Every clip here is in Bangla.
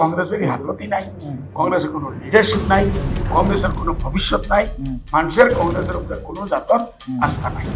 কংগ্রেসের হালতই নাই কংগ্রেসের কোনো লিডারশিপ নাই কংগ্রেসের কোনো ভবিষ্যৎ নাই মানুষের কংগ্রেসের উপরে কোনো জাতর আস্থা নাই।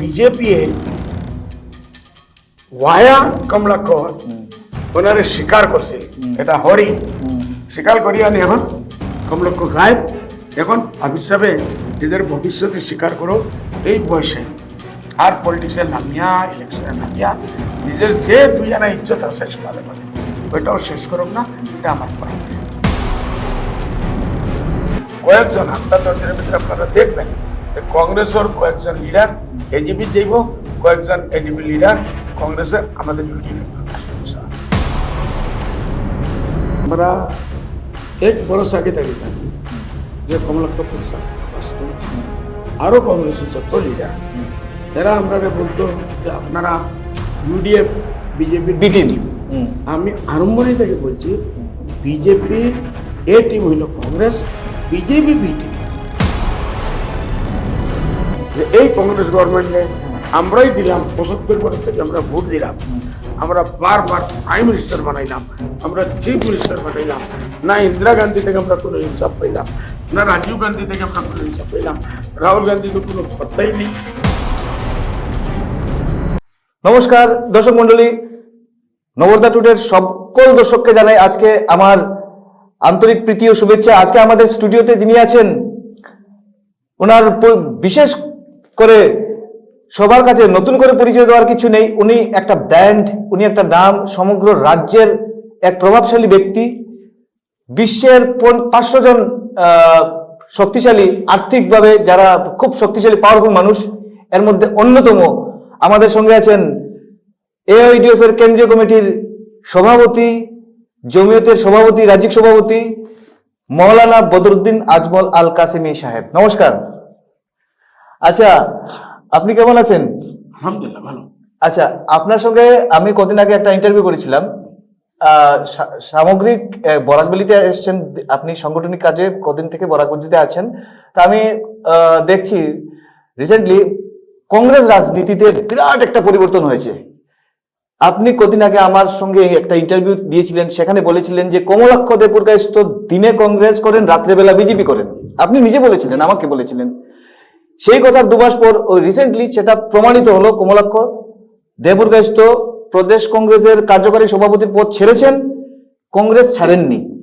বিজেপি ওয়ায়া কমলাক্ষর ওনারে স্বীকার করছে এটা হরি। স্বীকার করি আনি এখন কমলক্ষ গায়েব এখন হিসাবে নিজের ভবিষ্যতে স্বীকার করো এই বয়সে। আর পলিটিক্সে নামিয়া ইলেকশনে নামিয়া নিজের যে দুই জানা ইজ্জত আছে সমাজে মানে ওইটাও শেষ করুক না, এটা আমার পরামর্শ। কয়েকজন আপনার দলের ভিতরে আপনারা দেখবেন কংগ্রেসের কয়েকজন লিডার এজিপি যাইব, কয়েকজন এডিপি লিডার কংগ্রেসের আমাদের আমরা এক বরস আগে থাকি জানি যে কমলাক্ষ প্রসাদ আরও কংগ্রেসের যত লিডার এরা আমরা বলতো যে আপনারা ইউডিএফ বিজেপির বি টিম। আমি আরম্ভনি থেকে বলছি বিজেপি এ টিম হইল কংগ্রেস বিজেপি বি টিম এই কংগ্রেস গভর্নমেন্টে আমরাই দিলাম পঁচাত্তর বছর থেকে আমরা ভোট দিলাম। আমরা বারবার প্রাইম মিনিস্টার বানাইলাম আমরা চিফ মিনিস্টার বানাইলাম না ইন্দিরা গান্ধী থেকে আমরা কোনো হিসাব পাইলাম না রাজীব গান্ধী থেকে আমরা কোনো হিসাব পাইলাম রাহুল গান্ধী তো কোনো পত্তাই নেই। নমস্কার, দর্শক মন্ডলী নবরদা টুডের সকল দর্শককে জানাই আজকে আমার আন্তরিক প্রীতি ও শুভেচ্ছা। আজকে আমাদের স্টুডিওতে যিনি আছেন, ওনার বিশেষ করে সবার কাছে নতুন করে পরিচয় দেওয়ার কিছু নেই। উনি একটা ব্র্যান্ড, উনি একটা নাম, সমগ্র রাজ্যের এক প্রভাবশালী ব্যক্তি। বিশ্বের পাঁচশো জন শক্তিশালী, আর্থিকভাবে যারা খুব শক্তিশালী পাওয়ারফুল মানুষ, এর মধ্যে অন্যতম আমাদের সঙ্গে আছেন এআইডিএফ এর কেন্দ্রীয় কমিটির সভাপতি জমিয়তের সভাপতি রাজ্যিক সভাপতি মৌলানা বদরুদ্দিন আজমল আল কাসেমি সাহেব। নমস্কার। আচ্ছা আপনি কেমন আছেন? আলহামদুলিল্লাহ ভালো। আচ্ছা আপনার সঙ্গে আমি কদিন আগে একটা ইন্টারভিউ করেছিলাম। সামগ্রিক বরাকবেলিতে এসেছেন। আপনি সাংগঠনিক কাজে কদিন থেকে বরাকবেলিতে আছেন। তা আমি দেখছি রিসেন্টলি কংগ্রেস রাজনীতিতে বিরাট একটা পরিবর্তন হয়েছে। আপনি কদিন আগে আমার সঙ্গে একটা ইন্টারভিউ দিয়েছিলেন, সেখানে বলেছিলেন যে কমলাক্ষ দেবপুরকায়স্ত দিনে কংগ্রেস করেন, রাত্রেবেলা বিজেপি করেন। আপনি নিজে বলেছিলেন, আমাকে বলেছিলেন। সেই কথার দুমাস পর ওই রিসেন্টলি সেটা প্রমাণিত হলো, কমলাক্ষ দেবুরগাস্ত প্রদেশ কংগ্রেসের কার্যকারী সভাপতির পদ ছেড়েছেন, কংগ্রেস ছাড়েননি।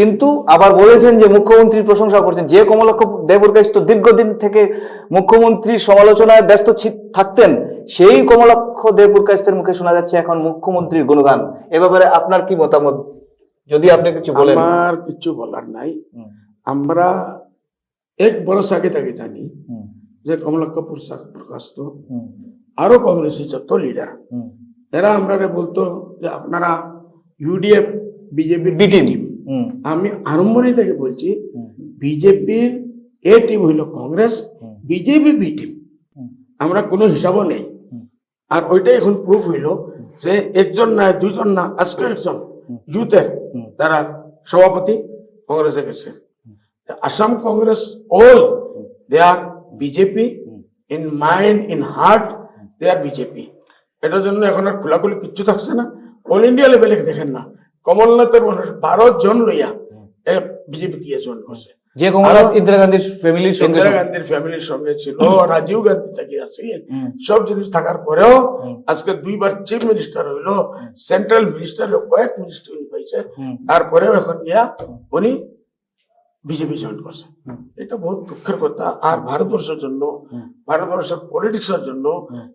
কিন্তু আবার বলেছেন যে মুখ্যমন্ত্রীর প্রশংসা করছেন। যে কমলক্ষ কমলাক্ষ দেবুরগাস্ত দীর্ঘদিন থেকে মুখ্যমন্ত্রীর সমালোচনায় ব্যস্ত থাকতেন সেই কমলাক্ষ দেবুরকাস্তের মুখে শোনা যাচ্ছে এখন মুখ্যমন্ত্রীর গুণগান। এ ব্যাপারে আপনার কি মতামত? যদি আপনি কিছু বলেন। আমার কিছু বলার নাই। আমরা এক বরস আগে থেকে জানি যে কমলাক্ষ প্রকাশ তো আরও কংগ্রেসের যত লিডার এরা আমরা বলতো যে আপনারা ইউডিএফ বিজেপির বি টিম আমি আরম্ভনি থেকে বলছি বিজেপির এ টিম হইল কংগ্রেস বিজেপি বি টিম। আমরা কোনো হিসাবও নেই। আর ওইটাই এখন প্রুফ হইল যে একজন না দুইজন না আজকে একজন ইউথের তারা সভাপতি কংগ্রেসে গেছে। Assam Congress all they are BJP in mind in heart they are BJP এটার জন্য এখন আর খোলাখুলি কিচ্ছু থাকছে না। অল ইন্ডিয়া লেভেলে দেখেন না। কমলনাথের মানুষ বারো জন লইয়া বিজেপি দিয়ে জয়েন করছে। যে কমলনাথ ইন্দিরা গান্ধীর ফ্যামিলির সঙ্গে ইন্দিরা গান্ধীর ফ্যামিলির সঙ্গে ছিল রাজীব গান্ধী থেকে আছে। সব জিনিস থাকার পরেও আজকে দুইবার চিফ মিনিস্টার হইল সেন্ট্রাল মিনিস্টার কয়েক মিনিস্টার উনি পাইছে। তারপরেও এখন গিয়া উনি বিজেপি জয়েন করছে। এটা বহুত দুঃখের কথা। আর ভারতবর্ষের জন্য। ভারতবর্ষের পলিটিক্সের জন্য।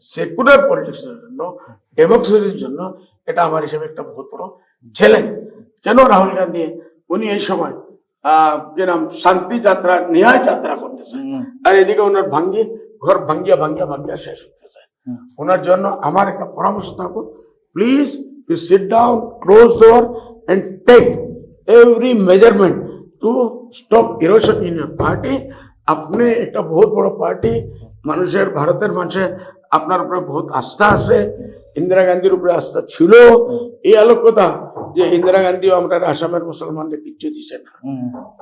সেকুলার পলিটিক্সের জন্য ডেমোক্রেসির জন্য এটা আমার হিসেবে একটা বহুত বড় চ্যালেঞ্জ কেন রাহুল গান্ধী উনি এই সময় যে নাম শান্তি যাত্রা ন্যায় যাত্রা করতেছে আর এদিকে ওনার ভাঙ্গি ঘর ভাঙ্গিয়া ভাঙ্গিয়া ভাঙ্গিয়া শেষ হতে যায় হুম। ওনার জন্য আমার একটা পরামর্শ থাকো please you sit down close door and take every measurement to stop erosion in your party আপনি একটা বহুত বড় পার্টি মানুষের ভারতের মানুষের আপনার উপরে বহুত আস্থা আছে ইন্দিরা গান্ধীর উপরে আস্থা ছিল। এই আলোকতা যে ইন্দিরা গান্ধীও আমরা আসামের মুসলমানদের কিচ্ছু দিছে না।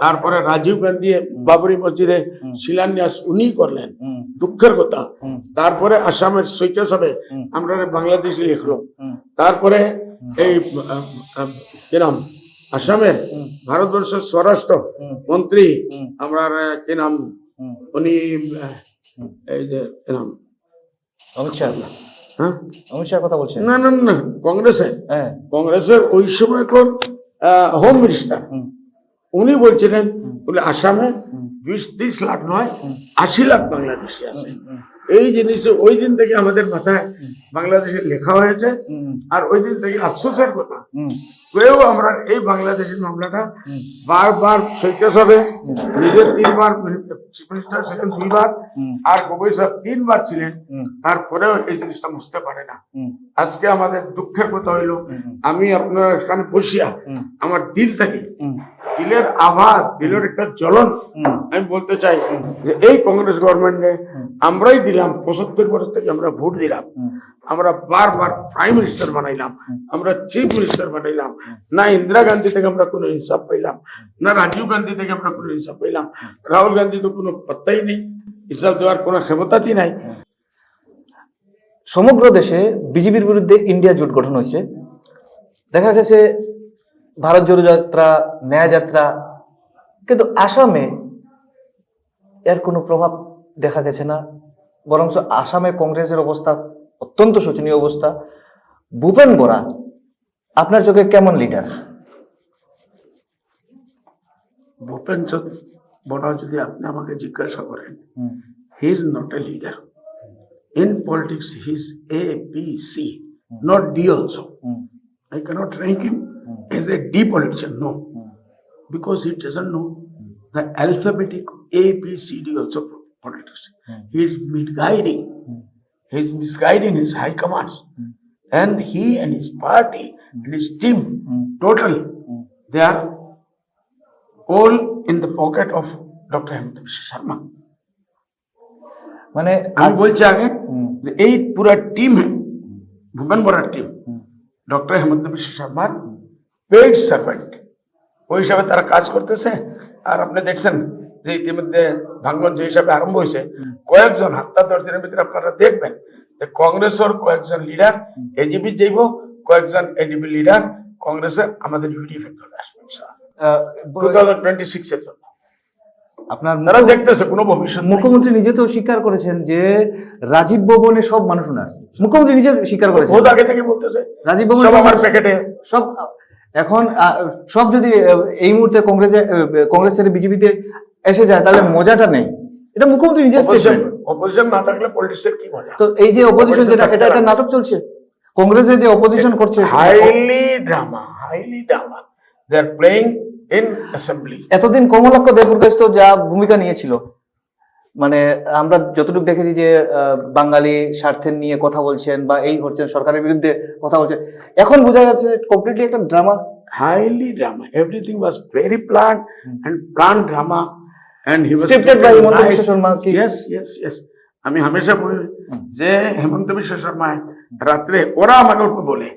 তারপরে রাজীব গান্ধী বাবরি মসজিদে শিলান্যাস উনি করলেন। দুঃখের কথা। তারপরে আসামের সৈক্য সবে। আমরা বাংলাদেশি লিখলো তারপরে এই আহ, আহ, কি নাম? আসামের। ভারতবর্ষের স্বরাষ্ট্র মন্ত্রী আমরা কি নাম? উনি এই যে নাম? অমিত শাহ। হ্যাঁ? অমিত শাহ কথা বলছেন? না না না কংগ্রেসের হ্যাঁ। কংগ্রেসের ওই সময়কার হোম মিনিস্টার। উনি বলছিলেন বলে আসামে বিশ ত্রিশ লাখ নয় আশি লাখ বাংলাদেশি আছে। এই জিনিসে ওই দিন থেকে আমাদের মাথায় বাংলাদেশে লেখা হয়েছে আর ওই দিন থেকে আফসোসের কথা। কেউ আমরা এই বাংলাদেশের মামলাটা বারবার সৈক্য সবে নিজের তিনবার চিফ মিনিস্টার ছিলেন দুইবার আর গগৈ সাহেব তিনবার ছিলেন। তারপরেও এই জিনিসটা বুঝতে পারে না। আজকে আমাদের দুঃখের কথা হইল আমি আপনার এখানে বসিয়া আমার দিল থেকে দিলের আভাস দিলের একটা জ্বলন। আমি বলতে চাই যে এই কংগ্রেস গভর্নমেন্টে আমরাই দিলাম পঁচাত্তর বছর থেকে আমরা ভোট দিলাম। আমরা বারবার প্রাইম মিনিস্টার বানাইলাম। আমরা চিফ মিনিস্টার বানাইলাম। না ইন্দিরা গান্ধী থেকে আমরা কোনো ইনসাফ পাইলাম। না রাজীব গান্ধী থেকে আমরা কোনো ইনসাফ পাইলাম। রাহুল গান্ধী তো কোনো পাত্তাই নেই। হিসাব দেওয়ার কোনো ক্ষমতাই নাই। সমগ্র দেশে বিজেপির বিরুদ্ধে ইন্ডিয়া জোট গঠন হয়েছে। দেখা গেছে ভারত জোড়ো যাত্রা ন্যায় যাত্রা কিন্তু আসামে এর কোনো প্রভাব দেখা গেছে না। বরং আসামে কংগ্রেসের অবস্থা অত্যন্ত শোচনীয় অবস্থা। ভূপেন বরা আপনার চোখে কেমন লিডার ভূপেন বড়া যদি আপনি আমাকে জিজ্ঞাসা করেন he is not a leader in politics he is A B C not D also I cannot rank him. as a D politician, no. Because he doesn't know the alphabetic A, B, C, D also politics. He is misguiding. He is misguiding his high commands. And he and his party and his team, total, they are all in the pocket of Dr. Hemant Biswa Sharma. মানে আমি বলছি আগে যে এই পুরা team Bhupen Borah team doctor Himanta Biswa শর্মার পেইড সার্ভেন্ট ওই হিসাবে তারা কাজ করতেছে। আর আপনি দেখছেন যে ইতিমধ্যে ভাঙ্গন যে হিসাবে আরম্ভ হয়েছে কয়েকজন হাত্তা দশ দিনের ভিতরে আপনারা দেখবেন যে কংগ্রেসের কয়েকজন লিডার এজিপি যাইব কয়েকজন এডিপি লিডার কংগ্রেসের আমাদের ইউডিএফ দলে আসবে টু থাউজেন্ড টোয়েন্টি সিক্স জন্য। আপনার তারা দেখতেছে কোনো ভবিষ্যৎ মুখ্যমন্ত্রী নিজে তো স্বীকার করেছেন যে রাজীব ভবনে সব মানুষ ওনার মুখ্যমন্ত্রী নিজে স্বীকার করেছেন। বহুত আগে থেকে বলতেছে। রাজীব ভবন সব আমার প্যাকেটে। সব এখন সব যদি এই মুহূর্তে কংগ্রেসে কংগ্রেস ছেড়ে বিজেপিতে এসে যায় তাহলে মজাটা নেই। এটা মুখ্যমন্ত্রী নিজে অপোজিশন স্টেটমেন্ট অপোজিশন না থাকলে পলিটিক্সের কি মজা? তো এই যে অপোজিশন যেটা এটা একটা নাটক চলছে। কংগ্রেসে যে অপোজিশন করছে highly drama highly drama they are playing in assembly এতদিন কমলাক্ষ দেবুর্গেশ তো যা ভূমিকা নিয়েছিল মানে আমরা যতটুকু দেখেছি যে বাঙালি স্বার্থের নিয়ে কথা বলছেন বা এই করছেন সরকারের বিরুদ্ধে কথা বলছেন এখন বোঝা যাচ্ছে কমপ্লিটলি একটা drama highly drama everything was very plan and plan drama and he was Scripted by Himanta Biswa Sarma কি- ইয়েস ইয়েস ইয়েস আমি হামেশা বলি যে হেমন্ত বিশ্ব শর্মা রাত্রে ওরা আমাকে বলে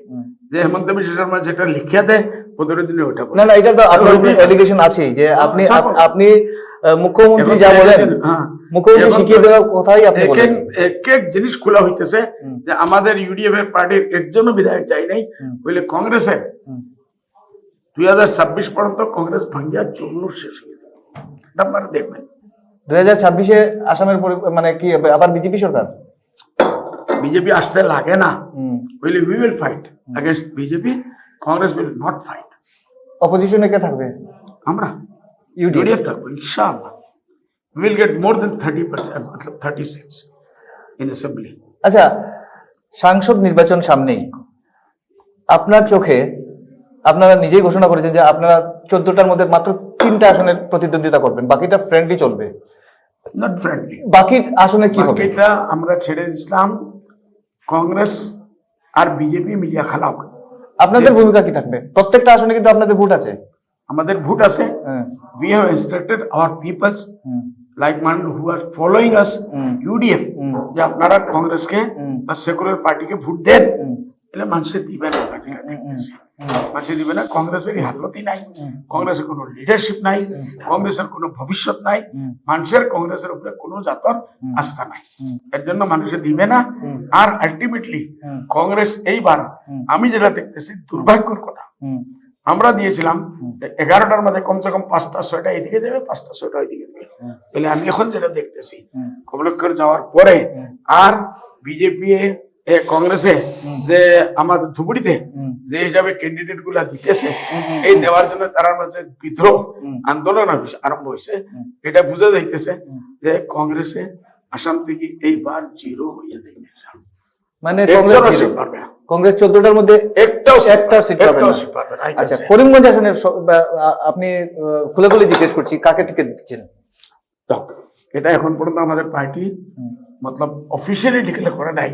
যে হেমন্ত বিশ্ব শর্মা যেটা লিখিয়া দেয় পনেরো দিনে বলে। না না এটা তো আপনার। এলিগেশন আছেই যে আপনি আচ্ছা, আপনি আহ, মুখ্যমন্ত্রী যা বলেন হ্যাঁ। মুখ্যমন্ত্রী শিখিয়ে দেওয়ার কথাই আপনি বলেন। এক এক জিনিস খোলা হইতেছে যে আমাদের ইউডিএফ এর পার্টির একজনও বিধায়ক চাই নাই বলে কংগ্রেসের। দুই হাজার ছাব্বিশ পর্যন্ত কংগ্রেস ভাঙ্গিয়া চূর্ণ শেষ হয়ে যাবে। আপনারা দেখবেন। দুই হাজার ছাব্বিশে আসামের মানে কি আবার বিজেপি সরকার? বিজেপি আসতে লাগে না। উইল উই উইল ফাইট আগে BJP Congress will not fight অপোজিশনে কে থাকবে? আমরা। ইউডিএফ থাকব ইনশাআল্লাহ will get more than thirty percent Matlab thirty six in assembly আচ্ছা সাংসদ নির্বাচন সামনেই। আপনার চোখে আপনারা নিজেই ঘোষণা করেছেন যে আপনারা চোদ্দটার মধ্যে মাত্র তিনটা আসনের প্রতিদ্বন্দ্বিতা করবেন বাকিটা ফ্রেন্ডলি চলবে। নট ফ্রেন্ডলি বাকি আসনে কি হবে? বাকিটা আমরা ছেড়ে দিছিলাম কংগ্রেস আর বিজেপি মিলিয়া খালাও আপনাদের ভূমিকা কি থাকবে? প্রত্যেকটা আসনে কিন্তু আপনাদের ভোট আছে। আমাদের ভোট আছে। হ্যাঁ, we have instructed peoples like man who are who আস হুম, যে আপনারা কংগ্রেসকে। বা সেকুলার পার্টিকে ভোট দেন এলে মানুষে দিবে না ওটা যেটা দেখতেছি মানুষে দিবে না কংগ্রেসের এই হালতই নাই কংগ্রেসের কোনো লিডারশিপ নাই কংগ্রেসের কোনো ভবিষ্যৎ নাই মানুষের কংগ্রেসের উপরে কোনো জাতর আস্থা নাই। এর জন্য মানুষে দিবে না আর আলটিমেটলি কংগ্রেস এইবার আমি যেটা দেখতেছি দুর্ভাগ্যর কথা। আমরা দিয়েছিলাম এগারোটার মধ্যে কমসে কম পাঁচটা ছয়টা এদিকে যাবে পাঁচটা ছয়টা ওইদিকে যাবে। তাহলে আমি এখন যেটা দেখতেছি কমলক্ষর যাওয়ার পরে আর বিজেপি কংগ্রেসে যে আমাদের ধুবড়িতে যে হিসাবে ক্যান্ডিডেটগুলা দিতেছে এই দেওয়ার জন্য তার মাঝে বিদ্রোহ আন্দোলন আরম্ভ- হয়েছে এটা বোঝা যাইতেছে যে কংগ্রেসে আসাম থেকে এইবার জিরো হয়ে যাবে মানে কংগ্রেস পারবে না। কংগ্রেস চোদ্দটার মধ্যে একটাও একটাও সিট না। না। আচ্ছা করিমগঞ্জ আসনের আপনি খুলে খুলে জিজ্ঞেস করছি কাকে টিকিট দিচ্ছেন? এটা এখন পর্যন্ত আমাদের পার্টি মতলব অফিসিয়ালি ডিক্লেয়ার করে নাই।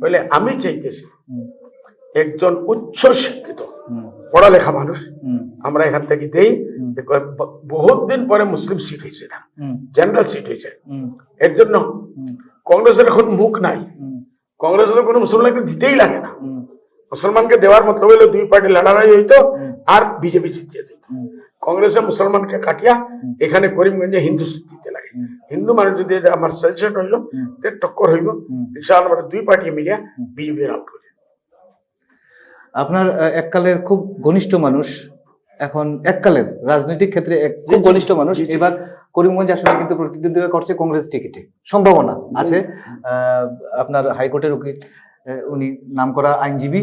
বলে আমি চাইতেছি একজন উচ্চ শিক্ষিত পড়ালেখা মানুষ আমরা এখান থেকে দেই বহুত দিন পরে মুসলিম সিট হয়েছে এটা। জেনারেল সিট হয়েছে। এর জন্য কংগ্রেসের এখন মুখ নাই। কংগ্রেসের কোনো মুসলমানকে দিতেই লাগে না। মুসলমানকে দেওয়ার মতলব হইল দুই পার্টি লড়াই হইতো আর বিজেপি জিতিয়ে যেত কংগ্রেসে মুসলমানকে কাটিয়া এখানে করিমগঞ্জে হিন্দু দিতে লাগে। হিন্দু মানুষ যদি আমার সাজেশন হইল তে টক্কর হইব। ইনশাআল্লাহ আমরা দুই পার্টি মিলিয়া বিজেপি আউট করি। আপনার এককালের খুব ঘনিষ্ঠ মানুষ এখন এককালের রাজনৈতিক ক্ষেত্রে এক খুব ঘনিষ্ঠ মানুষ। এবার করিমগঞ্জ আসলে কিন্তু প্রতিদ্বন্দ্বিতা করছে কংগ্রেস টিকিটে। সম্ভাবনা আছে। আহ, আপনার হাইকোর্টের উকিল উনি নামকরা আইনজীবী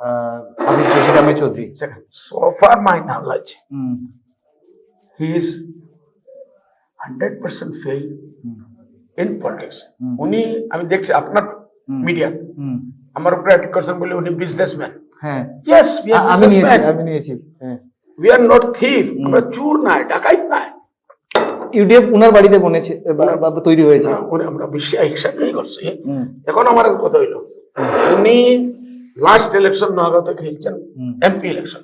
আহ, হাফিজ Rashid Ahmed Chowdhury. So far my knowledge, hmm, he is 100% fail in politics. উনি আমি দেখছি আপনার মিডিয়া আমার উপরে অ্যাটাক করছেন বলে উনি বিজনেসম্যান হ্যাঁ। ইয়েস আমি নিয়েছি আমি নিয়েছি হ্যাঁ। উই আর নট থিফ আমরা চোর নাই ডাকাইত নাই। ইউডিএফ উনার বাড়িতে বনেছে তৈরি হয়েছে। আমরা করছি। এখন আমার কথা হইল উনি লাস্ট ইলেকশন নগাঁতে খেলছেন MP election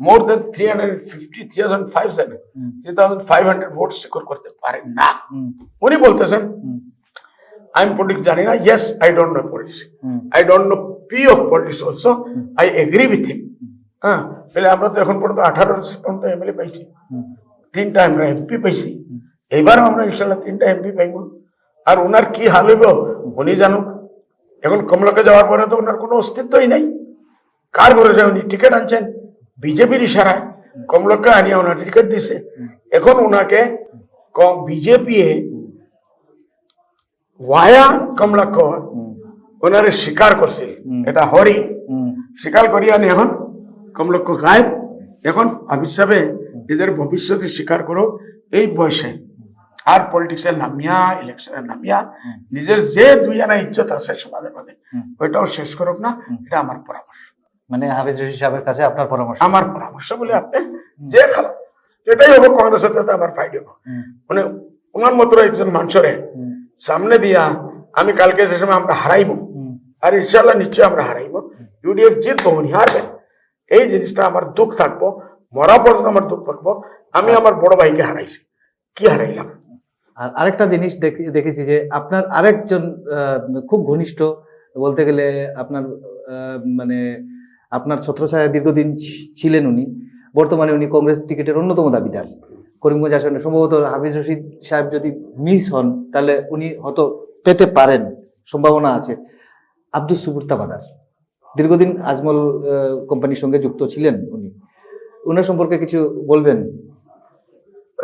more than three hundred fifty three thousand five seven three thousand five hundred vote secure করতে পারেন না। উনি বলতেছেন আমি পলিটিক্স জানি না। Yes I don't know politics I don't know P of politics also I agree with him. হ্যাঁ তাহলে আমরা তো এখন পর্যন্ত আঠারো সিট পর্যন্ত এমএলএ পাইছি। তিনটা আমরা এমপি পাইছি। এইবারও আমরা ইনশাল্লাহ তিনটা এমপি পাইব। আর ওনার কি হাল হইব উনি জানুক। এখন কমলাকে যাওয়ার পরে তো ওনার কোনো অস্তিত্বই নাই। কার ভরসা উনি টিকিট আনছেন? বিজেপির ইশারায় কমলকে আনিয়ে ওনার টিকিট দিছে। এখন ওনাকে বিজেপি ওয়ায়া কমলাক্ষ ওনারে স্বীকার করছে। এটা হরি। স্বীকার করি আনি এখন কমলক্ষ গায়েব। এখন হিসাবে নিজের ভবিষ্যতে স্বীকার করো এই বয়সে। আর পলিটিক্সে নামিয়া ইলেকশনে নামিয়া নিজের যে দুই আনা ইজ্জত আছে মধ্যে ওইটাও শেষ করুক না এটা আমার পরামর্শ। মানে হাফিজ রশিদ সাহেবের কাছে আপনার পরামর্শ? আমার পরামর্শ বলে আপনি যে খালো যেটাই হব কংগ্রেসের সাথে আমার ফাইট হব মানে ওনার মতো একজন মানুষের সামনে দিয়া আমি কালকে সে সময় আমরা হারাইবো আর ইনশাল্লাহ নিশ্চয়ই আমরা হারাইবো ইউডিএফ জিতবো উনি হারবেন। এই জিনিসটা আমার দুঃখ থাকব মরা পর্যন্ত আমার দুঃখ থাকব। আমি আমার বড় ভাইকে হারাইছি। কি হারাইলাম? আর আরেকটা জিনিস দেখে- দেখেছি যে আপনার আরেকজন খুব ঘনিষ্ঠ বলতে গেলে আপনার মানে আপনার ছত্রছায়া দীর্ঘদিন ছিলেন উনি। বর্তমানে উনি কংগ্রেস টিকিটের অন্যতম দাবিদার। করিমগঞ্জ আসনে সম্ভবত হাফিজ রশিদ সাহেব যদি মিস হন তাহলে উনি হয়তো পেতে পারেন সম্ভাবনা আছে। আব্দুল সুবুর তাবাদার দীর্ঘদিন আজমল কোম্পানির সঙ্গে যুক্ত ছিলেন উনি। ওনার সম্পর্কে কিছু বলবেন?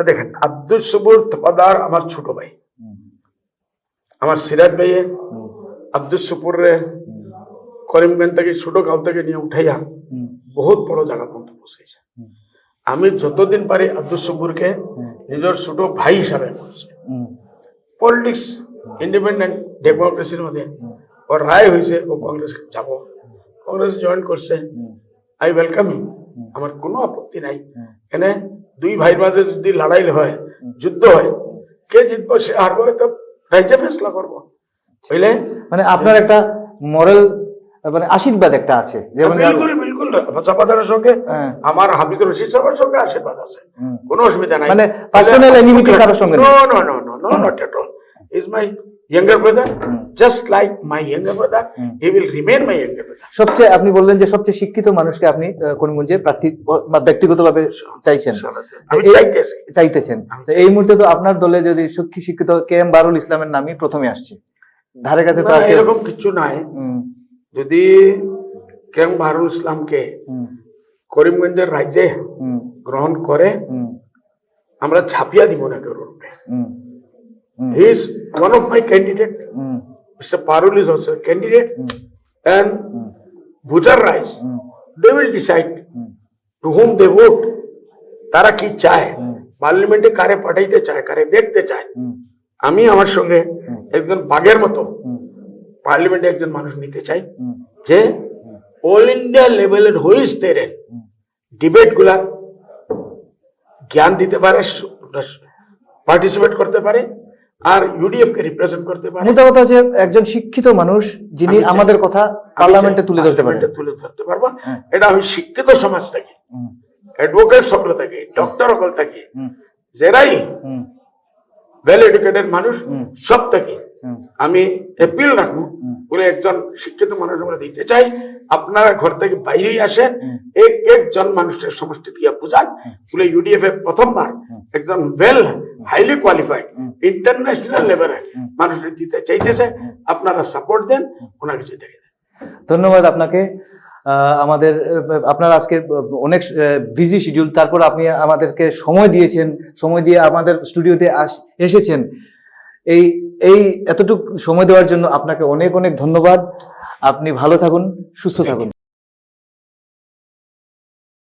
দেখেন আব্দুল সবুর তপাদার আমার ছোট ভাই। আমার সিরাজ ভাইয়ে আব্দুল সপুরে করিমগঞ্জ থেকে ছোট গাঁও থেকে নিয়ে উঠাইয়া বহুত বড় জায়গা পর্যন্ত বসেছে আমি যতদিন পারি আব্দুল সবুরকে নিজের ছোট ভাই হিসাবে পলিটিক্স ইন্ডিপেন্ডেন্ট ডেমোক্রেসির মধ্যে ওর রায় হয়েছে ও কংগ্রেস যাব। কংগ্রেস জয়েন করছে। I welcome him. আমার কোনো আপত্তি নাই। এখানে দুই ভাইয়ের মাঝে যদি লড়াই হয় যুদ্ধ হয় কে জিতবো সে হারবো তো রাজ্যে ফেসলা করব। বুঝলে? মানে আপনার একটা মরাল মানে আশীর্বাদ একটা আছে। যেমন বিলকুল বিলকুল সঙ্গে। আমার হাফিজুর রশিদ সাহেবের সঙ্গে আশীর্বাদ আছে। কোনো অসুবিধা নাই। মানে personal enmity কারোর সঙ্গে no no no no no not at all is my younger brother, just like my younger brother, he will remain my younger brother. সবচেয়ে আপনি বললেন যে সবচেয়ে শিক্ষিত মানুষকে আপনি করিমগঞ্জে প্রার্থী বা ব্যক্তিগতভাবে চাইছেন? চাইতেছেন। এই মুহূর্তে তো আপনার দলে যদি শিক্ষি- শিক্ষিত কে এম বারুল ইসলামের নামই প্রথমে আসছে। ধারে কাছে তো এরকম কিছু নাই। যদি কেম বাহারুল ইসলামকে করিমগঞ্জের রাজ্যে হুম, গ্রহণ করে আমরা ছাপিয়া দিব না কেউ হুম, he is one of my candidate mister Parul is also candidate and voter rights hmm, they will decide hmm, they vote তারা কি চায়। পার্লামেন্টে কারে পাঠাইতে চায় কারে দেখতে চায়। আমি আমার সঙ্গে একজন বাঘের মতো। পার্লামেন্টে একজন মানুষ নিতে চাই যে অল ইন্ডিয়া লেভেলের হইস তেরেন ডিবেটগুলা জ্ঞান দিতে পারে পার্টিসিপেট করতে পারে আর ইউডিএফ কে রিপ্রেজেন্ট করতে পারে। মোটা কথা হচ্ছে একজন শিক্ষিত মানুষ যিনি আমাদের কথা পার্লামেন্টে তুলে ধরতে পার্লামেন্টে তুলে ধরতে পারব। হ্যাঁ। এটা আমি শিক্ষিত সমাজ থেকে অ্যাডভোকেট সকল থেকে ডক্টর সকল থেকে যারাই ওয়েল এডুকেটেড মানুষ। সব থেকে আমি অ্যাপিল রাখব বলে একজন শিক্ষিত মানুষ আমরা দিতে চাই। আপনারা ঘর থেকে বাইরেই আসেন। এক একজন মানুষের সমষ্টি দিয়ে বুঝান। বলে ইউডিএফ এ প্রথমবার একজন ওয়েল হাইলি কোয়ালিফাইড ইন্টারন্যাশনাল লেভেলে মানুষ দিতে চাইতেছে। আপনারা সাপোর্ট দেন ওনাকে যেতে দেন। ধন্যবাদ আপনাকে। আমাদের আপনার আজকে অনেক বিজি শিডিউল তারপর আপনি আমাদেরকে সময় দিয়েছেন সময় দিয়ে আমাদের স্টুডিওতে আস- এসেছেন। এই এই এতটুকু সময় দেওয়ার জন্য আপনাকে অনেক অনেক ধন্যবাদ। আপনি ভালো থাকুন সুস্থ থাকুন।